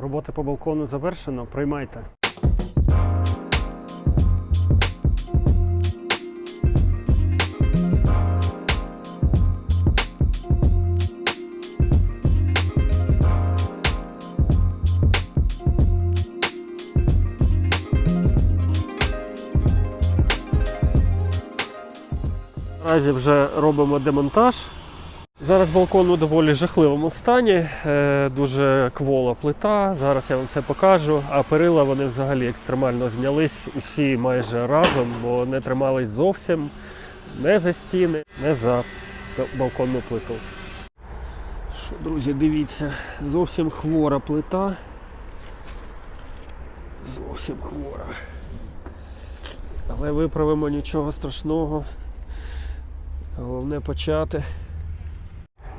Роботи по балкону завершено. Приймайте. Наразі вже робимо демонтаж. Зараз балкон у доволі жахливому стані, е, дуже квола плита. Зараз я вам це покажу. А перила вони взагалі екстремально знялись усі майже разом, бо не тримались зовсім не за стіни, не за балконну плиту. Що, друзі, дивіться, зовсім хвора плита. Зовсім хвора. Але виправимо нічого страшного. Головне почати.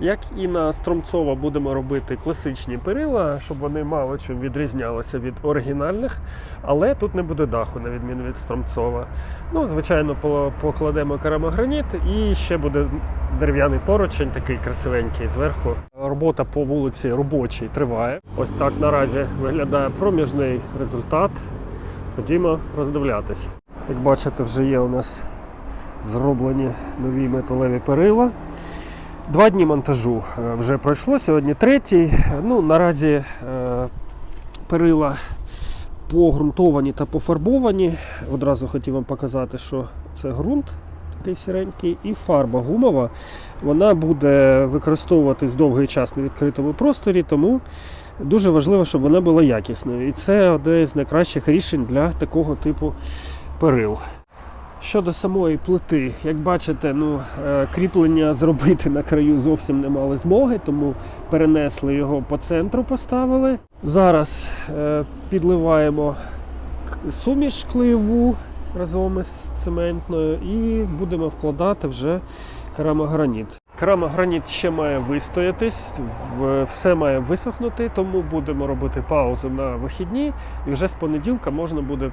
Як і на Стромцова будемо робити класичні перила, щоб вони мало чим відрізнялися від оригінальних, але тут не буде даху, на відміну від Стромцова. Ну, звичайно, покладемо керамограніт і ще буде дерев'яний поручень, такий красивенький зверху. Робота по вулиці робочій триває. Ось так наразі виглядає проміжний результат. Ходімо роздивлятись. Як бачите, вже є у нас зроблені нові металеві перила. Два дні монтажу е, вже пройшло, сьогодні третій. Ну, наразі е, перила погрунтовані та пофарбовані. Одразу хотів вам показати, що це ґрунт такий сіренький, і фарба гумова. Вона буде використовуватись довгий час на відкритому просторі, тому дуже важливо, щоб вона була якісною. І це одне з найкращих рішень для такого типу перил. Щодо самої плити, як бачите, ну, е, кріплення зробити на краю зовсім не мали змоги, тому перенесли його по центру, поставили. Зараз е, підливаємо суміш клеєву разом із цементною і будемо вкладати вже керамограніт. Керамограніт ще має вистоятись, все має висохнути, тому будемо робити паузу на вихідні, і вже з понеділка можна буде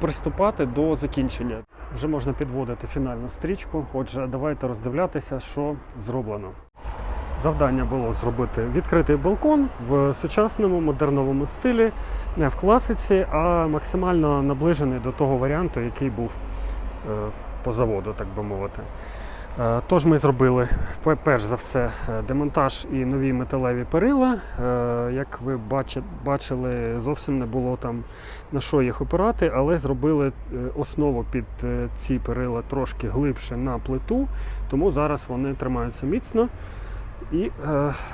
приступати до закінчення. Вже можна підводити фінальну стрічку. Отже, давайте роздивлятися, що зроблено. Завдання було зробити відкритий балкон в сучасному модерновому стилі, не в класиці, а максимально наближений до того варіанту, який був е, по заводу, так би мовити. Е, Тож ми зробили перш за все е, демонтаж і нові металеві перила. Е, Як ви бачили, зовсім не було там на що їх опирати, але зробили основу під ці перила трошки глибше на плиту, тому зараз вони тримаються міцно і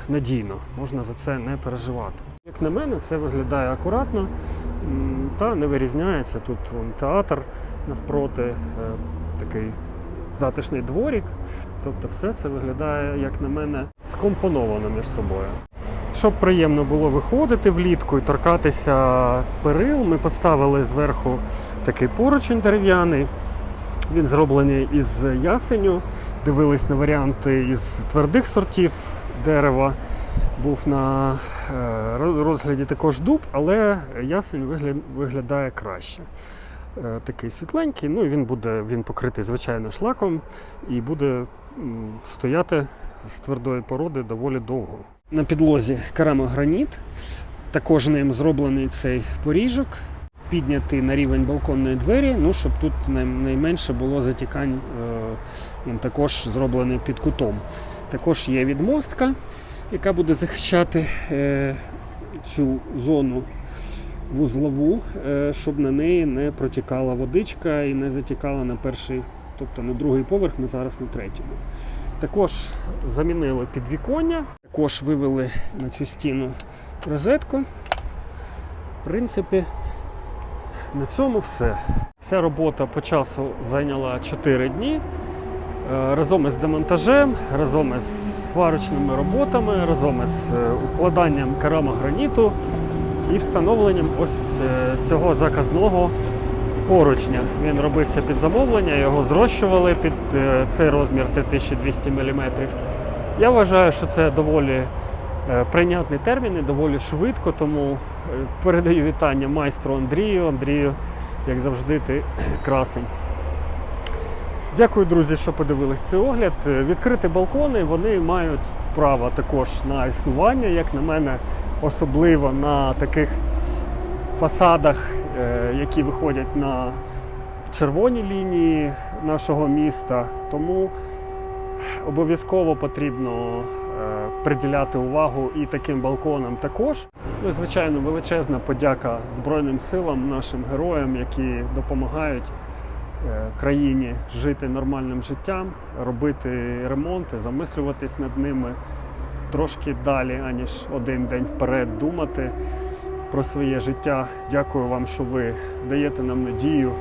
надійно. Можна за це не переживати. Як на мене, це виглядає акуратно та не вирізняється. Тут вон, театр навпроти, такий затишний дворік. Тобто все це виглядає, як на мене, скомпоновано між собою. Щоб приємно було виходити влітку і торкатися перил, ми поставили зверху такий поручень дерев'яний. Він зроблений із ясеню. Дивились на варіанти із твердих сортів дерева. Був на е, розгляді також дуб, але ясень вигля- виглядає краще. Е, Такий світленький, ну і він буде він покритий звичайно шлаком і буде стояти з твердої породи доволі довго. На підлозі керамограніт, також ним зроблений цей поріжок, піднятий на рівень балконної двері, ну, щоб тут найменше було затікань, е, він також зроблений під кутом. Також є відмостка, яка буде захищати е, цю зону вузлову, е, щоб на неї не протікала водичка і не затікала на перший, тобто на другий поверх, ми зараз на третьому. Також замінили підвіконня, також вивели на цю стіну розетку. В принципі, на цьому все. Вся робота по часу зайняла 4 дні. Е, Разом із демонтажем, разом із сварочними роботами, разом із е, укладанням керамограніту і встановленням ось е, цього заказного поручня. Він робився під замовлення, його зрощували під е, цей розмір 3200 мм. Я вважаю, що це доволі е, прийнятний термін і доволі швидко, тому передаю вітання майстру Андрію. Андрію, як завжди, ти красень. Дякую, друзі, що подивились цей огляд. Відкриті балкони вони мають право також на існування. Як на мене, особливо на таких фасадах, е, які виходять на червоні лінії нашого міста. Тому обов'язково потрібно е, приділяти увагу і таким балконам також. Ну звичайно, величезна подяка Збройним силам, нашим героям, які допомагають е, країні жити нормальним життям, робити ремонти, замислюватись над ними трошки далі, аніж один день вперед думати про своє життя. Дякую вам, що ви даєте нам надію.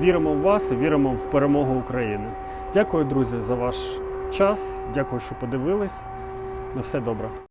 Віримо в вас і віримо в перемогу України. Дякую, друзі, за ваш час. Дякую, що подивились. На все добре.